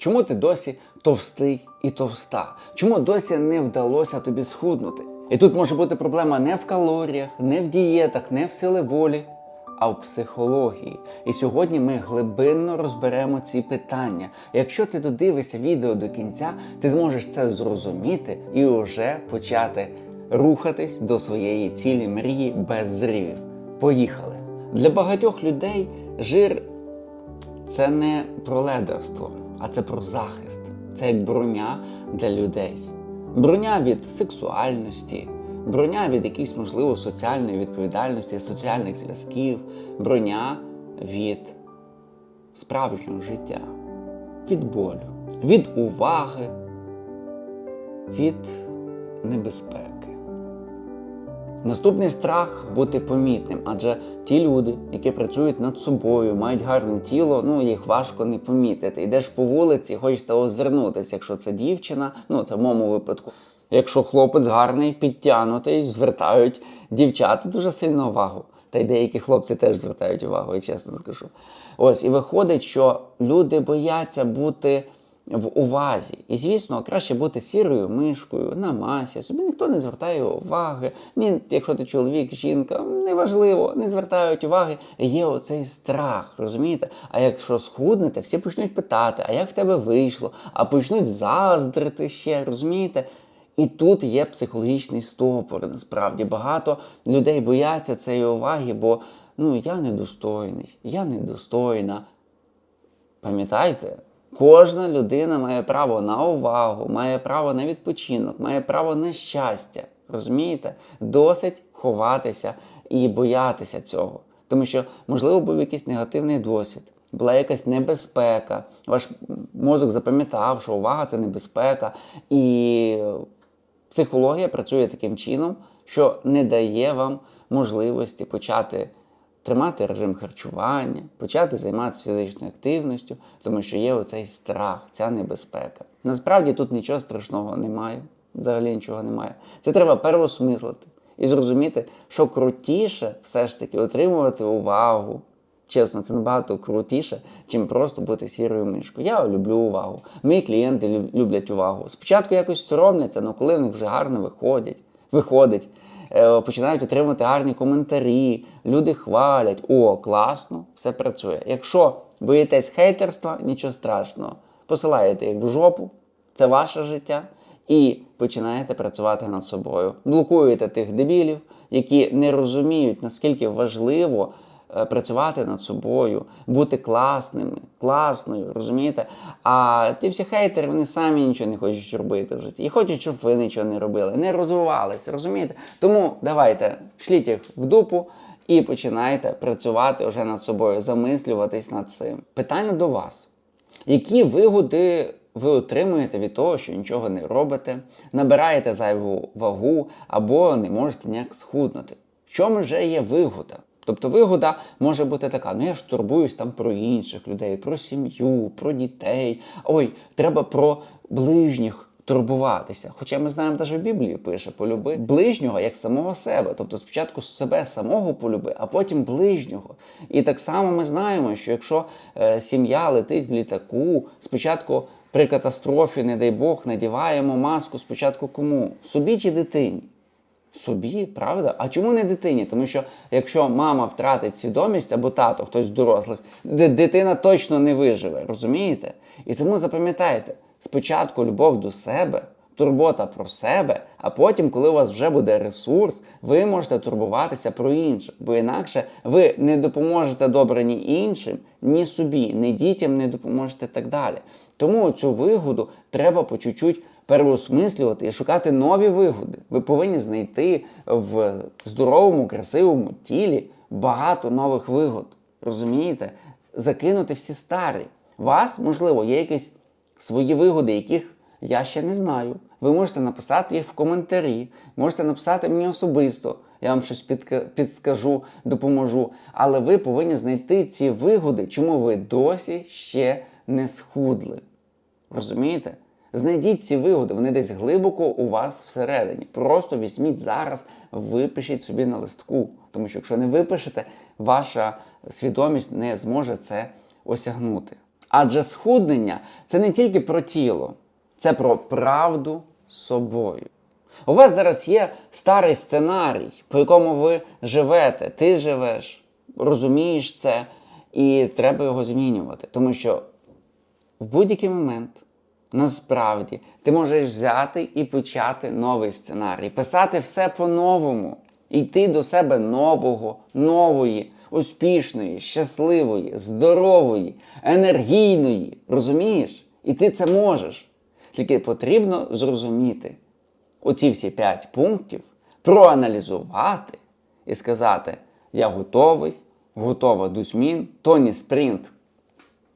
Чому ти досі товстий і товста? Чому досі не вдалося тобі схуднути? І тут може бути проблема не в калоріях, не в дієтах, не в сили волі, а в психології. І сьогодні ми глибинно розберемо ці питання. Якщо ти додивишся відео до кінця, ти зможеш це зрозуміти і вже почати рухатись до своєї цілі мрії без зривів. Поїхали! Для багатьох людей жир це не про ледерство, а це про захист. Це як броня для людей. Броня від сексуальності, броня від якоїсь, можливо, соціальної відповідальності, соціальних зв'язків, броня від справжнього життя, від болю, від уваги, від небезпеки. Наступний страх бути помітним, адже ті люди, які працюють над собою, мають гарне тіло, ну їх важко не помітити. Йдеш по вулиці, хочеться озирнутися, якщо це дівчина, ну це в моєму випадку. Якщо хлопець гарний, підтягнутий, звертають дівчата дуже сильно увагу. Та й деякі хлопці теж звертають увагу, я чесно скажу. Ось і виходить, що люди бояться бути в увазі. І, звісно, краще бути сірою мишкою на масі. Собі ніхто не звертає уваги. Ні, якщо ти чоловік, жінка, неважливо, не звертають уваги. Є оцей страх, розумієте? А якщо схуднете, всі почнуть питати, а як в тебе вийшло? А почнуть заздрити ще, розумієте? І тут є психологічний стопор. Насправді багато людей бояться цієї уваги, бо ну я недостойний, я недостойна. Пам'ятайте, кожна людина має право на увагу, має право на відпочинок, має право на щастя. Розумієте? Досить ховатися і боятися цього. Тому що, можливо, був якийсь негативний досвід, була якась небезпека. Ваш мозок запам'ятав, що увага це небезпека. І психологія працює таким чином, що не дає вам можливості почати тримати режим харчування, почати займатися фізичною активністю, тому що є оцей страх, ця небезпека. Насправді тут нічого страшного немає, взагалі нічого немає. Це треба переосмислити і зрозуміти, що крутіше все ж таки отримувати увагу. Чесно, це набагато крутіше, чим просто бути сірою мишкою. Я люблю увагу. Мої клієнти люб- люблять увагу. Спочатку якось соромляться, але коли в них вже гарно виходять, виходить, починають отримувати гарні коментарі, люди хвалять. О, класно, все працює. Якщо боїтесь хейтерства, нічого страшного. Посилаєте їх в жопу, це ваше життя, і починаєте працювати над собою. Блокуєте тих дебілів, які не розуміють, наскільки важливо е, працювати над собою, бути класними, класною, розумієте? А ті всі хейтери, вони самі нічого не хочуть робити в житті. І хочуть, щоб ви нічого не робили, не розвивалися, розумієте? Тому давайте шліть їх в дупу і починайте працювати вже над собою, замислюватись над цим. Питання до вас. Які вигоди ви отримуєте від того, що нічого не робите, набираєте зайву вагу або не можете ніяк схуднути? В чому же є вигода? Тобто вигода може бути така: ну я ж турбуюсь там про інших людей, про сім'ю, про дітей. Ой, треба про ближніх турбуватися. Хоча ми знаємо, навіть в Біблії пише полюби ближнього як самого себе. Тобто спочатку себе самого полюби, а потім ближнього. І так само ми знаємо, що якщо е, сім'я летить в літаку, спочатку при катастрофі, не дай Бог, надіваємо маску спочатку кому? Собі чи дитині? Собі, правда? А чому не дитині? Тому що якщо мама втратить свідомість або тато, хтось з дорослих, дитина точно не виживе, розумієте? І тому запам'ятайте, спочатку любов до себе, турбота про себе, а потім, коли у вас вже буде ресурс, ви можете турбуватися про інших, бо інакше ви не допоможете добре ні іншим, ні собі, ні дітям не допоможете так далі. Тому цю вигоду треба по чуть-чуть переосмислювати і шукати нові вигоди. Ви повинні знайти в здоровому, красивому тілі багато нових вигод. Розумієте? Закинути всі старі. Вас, можливо, є якісь свої вигоди, яких я ще не знаю. Ви можете написати їх в коментарі, можете написати мені особисто. Я вам щось підскажу, допоможу. Але ви повинні знайти ці вигоди, чому ви досі ще не схудли. Розумієте? Знайдіть ці вигоди, вони десь глибоко у вас всередині. Просто візьміть зараз, випишіть собі на листку. Тому що якщо не випишете, ваша свідомість не зможе це осягнути. Адже схуднення це не тільки про тіло, це про правду з собою. У вас зараз є старий сценарій, по якому ви живете, ти живеш, розумієш це, і треба його змінювати. Тому що в будь-який момент насправді ти можеш взяти і почати новий сценарій, писати все по-новому, йти до себе нового, нової, успішної, щасливої, здорової, енергійної. Розумієш? І ти це можеш. Тільки потрібно зрозуміти оці всі п'ять пунктів, проаналізувати і сказати: я готовий, готова до змін, Тоні Спринт.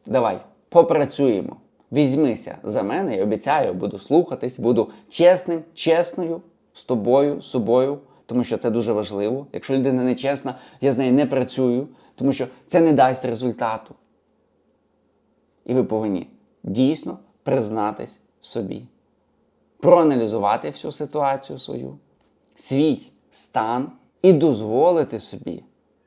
Давай, попрацюємо. Візьмися за мене і обіцяю, буду слухатись, буду чесним, чесною з тобою, з собою, тому що це дуже важливо. Якщо людина не чесна, я з нею не працюю, тому що це не дасть результату. І ви повинні дійсно признатись собі, проаналізувати всю ситуацію свою, свій стан і дозволити собі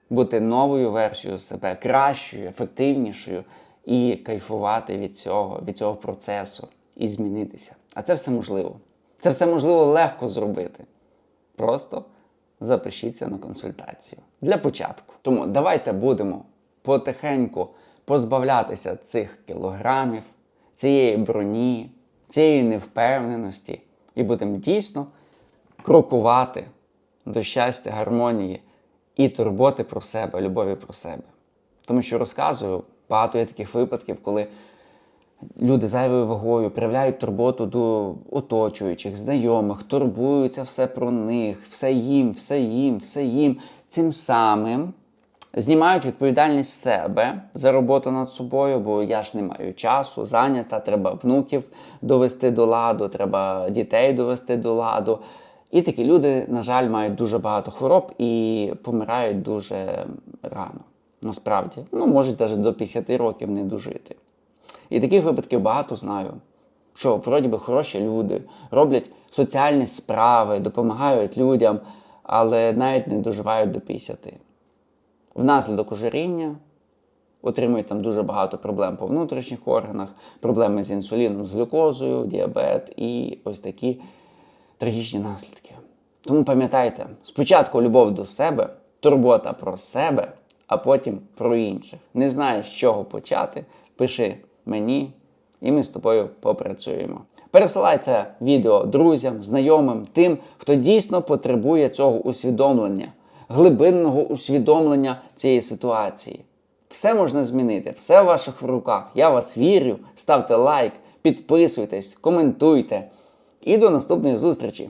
бути новою версією себе, кращою, ефективнішою і кайфувати від цього, від цього процесу і змінитися. А це все можливо. Це все можливо легко зробити. Просто запишіться на консультацію для початку. Тому давайте будемо потихеньку позбавлятися цих кілограмів, цієї броні, цієї невпевненості і будемо дійсно крокувати до щастя, гармонії і турботи про себе, любові про себе. Тому що розказую, багато є таких випадків, коли люди зайвою вагою проявляють турботу до оточуючих, знайомих, турбуються все про них, все їм, все їм, все їм. Цим самим знімають відповідальність себе за роботу над собою, бо я ж не маю часу, зайнята, треба внуків довести до ладу, треба дітей довести до ладу. І такі люди, на жаль, мають дуже багато хвороб і помирають дуже рано. Насправді, ну можуть навіть до 50 років не дожити. І таких випадків багато знаю, що вроді би хороші люди роблять соціальні справи, допомагають людям, але навіть не доживають до 50. Внаслідок ожиріння отримують там дуже багато проблем по внутрішніх органах, проблеми з інсуліном, з глюкозою, діабет і ось такі трагічні наслідки. Тому пам'ятайте, спочатку любов до себе, турбота про себе, а потім про інших. Не знаєш, з чого почати, пиши мені, і ми з тобою попрацюємо. Пересилай це відео друзям, знайомим, тим, хто дійсно потребує цього усвідомлення, глибинного усвідомлення цієї ситуації. Все можна змінити, все в ваших руках. Я вас вірю. Ставте лайк, підписуйтесь, коментуйте. І до наступної зустрічі!